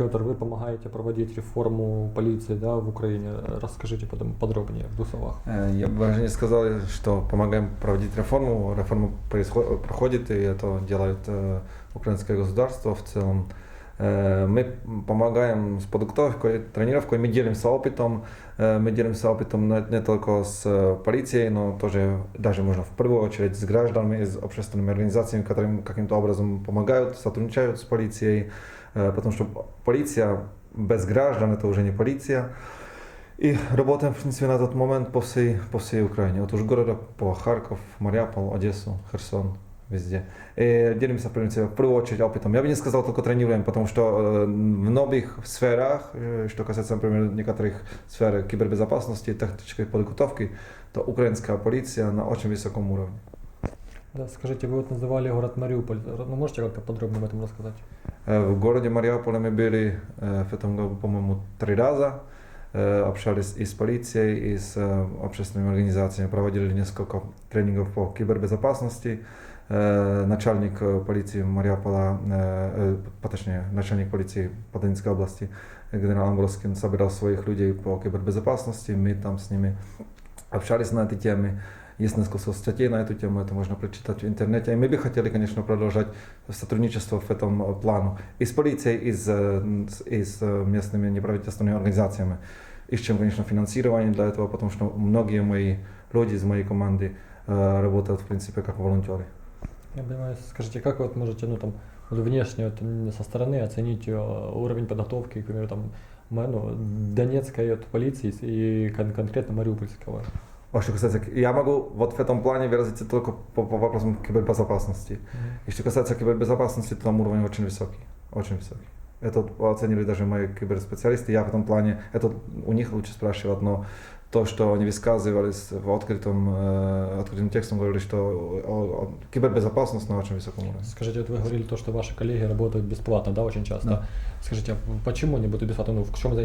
Петр, вы помогаете проводить реформу полиции да, в Украине. Расскажите подробнее в двух словах. Э, Я бы даже не сказал, что помогаем проводить реформу. Реформа происход- проходит, и это делает э, украинское государство в целом. Э, Мы помогаем с подготовкой, тренировкой, мы делимся опытом. Э, Мы делимся опытом не не только с э, полицией, но тоже даже можно в первую очередь с гражданами, с общественными организациями, которые каким-то образом помогают, сотрудничают с полицией. Э, Потому что полиция без граждан это уже не полиция. И работаем, в принципе, на тот момент по всей, по всей Украине. От Ужгорода по Харьков, Мариуполь, Одессу, Херсон, везде. И делимся, в принципе, в первую очередь опытом. Я бы не сказал только тренируем, потому что э, в многих сферах, э, что касается, например, некоторых сфер кибербезопасности, тактической подготовки, то украинская полиция на очень высоком уровне. Да, скажите, вы вот называли город Мариуполь. Ну, можете как-то подробно об этом рассказать? Э, В городе Мариуполе мы были э, в этом году, по-моему, три раза. Э, Общались и с полицией, и с э, общественными организациями, проводили несколько тренингов по кибербезопасности. Начальник полиции Мариуполя, по- точнее, начальник полиции Подонецкой области, генерал Амброскин, собирал своих людей по кибербезопасности. Мы там с ними общались на этой теме. Есть несколько статей на эту тему, это можно прочитать в интернете. И мы бы хотели, конечно, продолжать сотрудничество в этом плану. И с полицией, и с, и с местными неправительственными организациями. Ищем, конечно, финансирование для этого, потому что многие мои люди из моей команды работают, в принципе, как волонтеры. Я понимаю, скажите, как вы вот можете, ну, там, вот внешне, вот, со стороны оценить э, уровень подготовки, к примеру, там, ну, Донецкой вот, полиции и кон- конкретно Мариупольского? А что касается, я могу вот в этом плане выразиться только по, по вопросам кибербезопасности. И что касается кибербезопасности, то там уровень очень высокий, очень высокий. Это оценили даже мои киберспециалисты. Я в этом плане, это у них лучше спрашивать, но то, что они высказывались в открытом, э, открытым текстом, говорили, что о- о- кибербезопасность на очень высоком уровне. Скажите, вот вы говорили то, что ваши коллеги работают бесплатно, да, очень часто. Да. Скажите, а почему они будут бесплатно? Ну, в чем ну,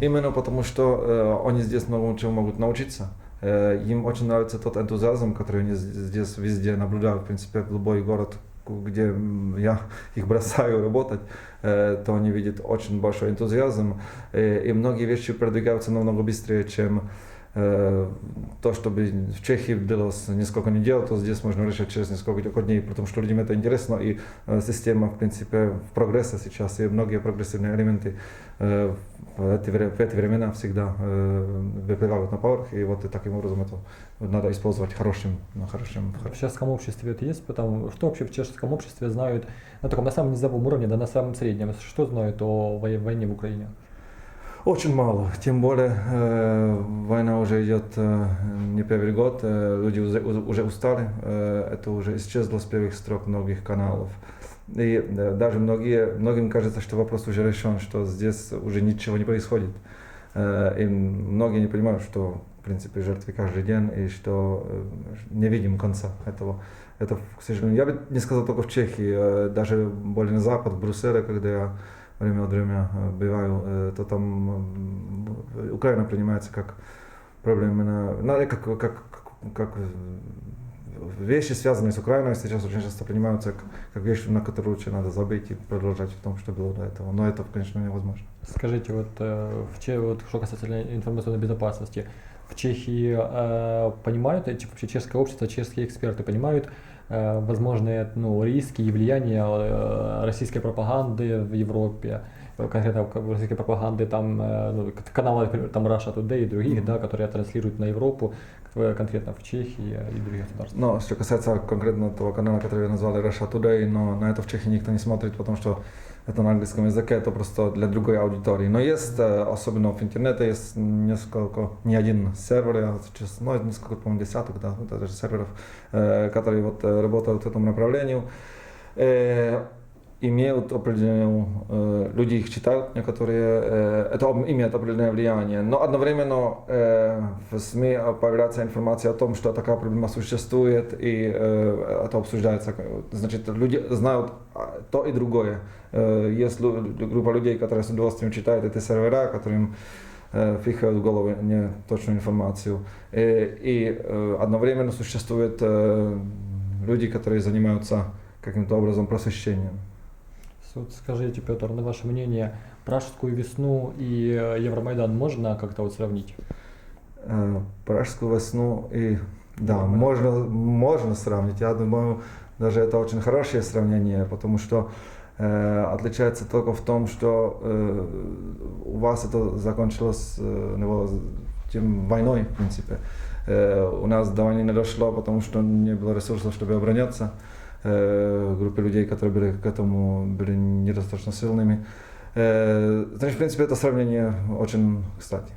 Именно потому, что э, они здесь многому чему могут научиться. Э, им очень нравится тот энтузиазм, который они здесь везде наблюдают. В принципе, в любой город, где я их бросаю работать, э, то они видят очень большой энтузиазм. Э, и многие вещи продвигаются намного быстрее, чем то, чтобы в Чехии длилось несколько недель, то здесь можно решить через несколько дней, потому что людям это интересно, и э, система, в принципе, в прогрессе сейчас, и многие прогрессивные элементы э, в эти, в эти времена всегда э, выплывают на поверх, и вот таким образом это надо использовать хорошим, на хорошем, В чешском обществе это есть, потому что вообще в чешском обществе знают на таком на самом низовом уровне, да на самом среднем, что знают о вой- войне в Украине? Очень мало, тем более э, война уже идет э, не первый год, э, люди уже, уже устали, э, это уже исчезло с первых строк многих каналов. И э, даже многие, многим кажется, что вопрос уже решен, что здесь уже ничего не происходит. Э, и многие не понимают, что в принципе жертвы каждый день и что э, не видим конца этого. Это, к сожалению, я бы не сказал только в Чехии, э, даже более на запад, в Брюсселе, когда я время от времени э, бываю, э, то там Украина принимается как проблема, ну, как, как, как, вещи, связанные с Украиной, сейчас очень часто принимаются как, как вещи, на которые лучше надо забыть и продолжать в том, что было до этого. Но это, конечно, невозможно. Скажите, вот, э, в вот что касательно информационной безопасности, в Чехии э, понимают, эти вообще чешское общество, чешские эксперты понимают э, возможные ну, риски и влияния э, российской пропаганды в Европе, конкретно в- российской пропаганды, там э, ну, к- каналы, например, там Russia Today и других, да, которые транслируют на Европу, э, конкретно в Чехии и других государствах. Но что касается конкретно того канала, который вы назвали Russia Today, но на это в Чехии никто не смотрит, потому что это на английском языке, это просто для другой аудитории. Но есть, э, особенно в интернете, есть несколько, не один сервер, я сейчас, ну, несколько, по-моему, десяток, да, вот даже серверов, э, которые вот э, работают в этом направлении. Имеют определенную, э, люди их читают, некоторые, э, это имеет определенное влияние, но одновременно э, в СМИ появляется информация о том, что такая проблема существует, и э, это обсуждается. Значит, люди знают а, то и другое. Э, есть группа людей, которые с удовольствием читают эти сервера, которым э, впихивают в голову неточную информацию. Э, и э, одновременно существуют люди, которые занимаются каким-то образом просвещением. Вот скажите, Петр, на ваше мнение, Пражскую весну и э, Евромайдан можно как-то вот сравнить? Э, Пражскую весну и да, Нормально. можно, можно сравнить. Я думаю, даже это очень хорошее сравнение, потому что э, отличается только в том, что э, у вас это закончилось э, тем войной, в принципе. Э, у нас до войны не дошло, потому что не было ресурсов, чтобы обороняться. Э, группы людей, которые были к этому были недостаточно сильными. Э, значит, в принципе, это сравнение очень кстати.